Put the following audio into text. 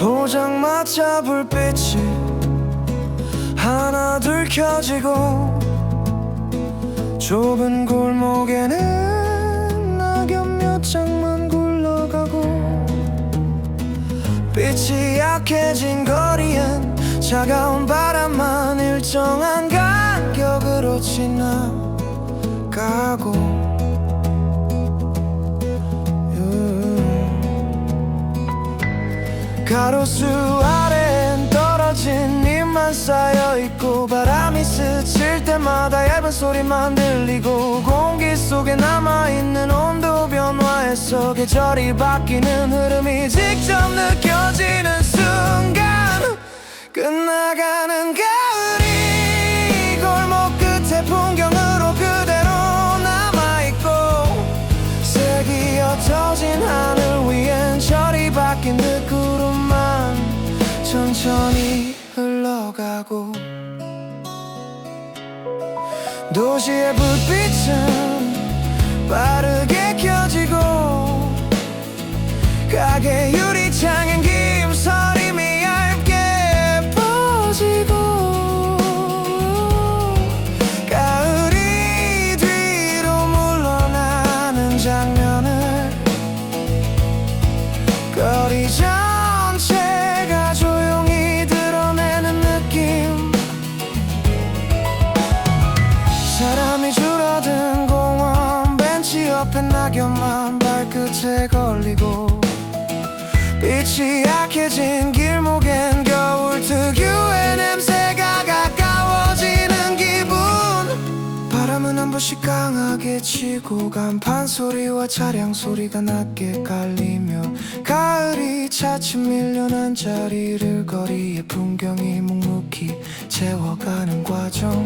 포장마차 불빛이 하나 둘 켜지고 좁은 골목에는 낙엽 몇 장만 굴러가고 빛이 약해진 거리엔 차가운 바람만 일정한 간격으로 지나가고 가로수 아래엔 떨어진 잎만 쌓여있고 바람이 스칠 때마다 얇은 소리만 들리고 공기 속에 남아있는 온도 변화에서 계절이 바뀌는 흐름이 직접 느껴 흘러가고 도시의 불빛은 빠르게 켜지고 가게 유리창엔 김서림이 얇게 퍼지고 가을이 뒤로 물러나는 장면을 거리 전 낙엽만 발끝에 걸리고 빛이 약해진 길목엔 겨울 특유의 냄새가 가까워지는 기분. 바람은 한 번씩 강하게 치고 간판 소리와 차량 소리가 낮게 깔리며 가을이 차츰 밀려난 자리를 거리의 풍경이 묵묵히 채워가는 과정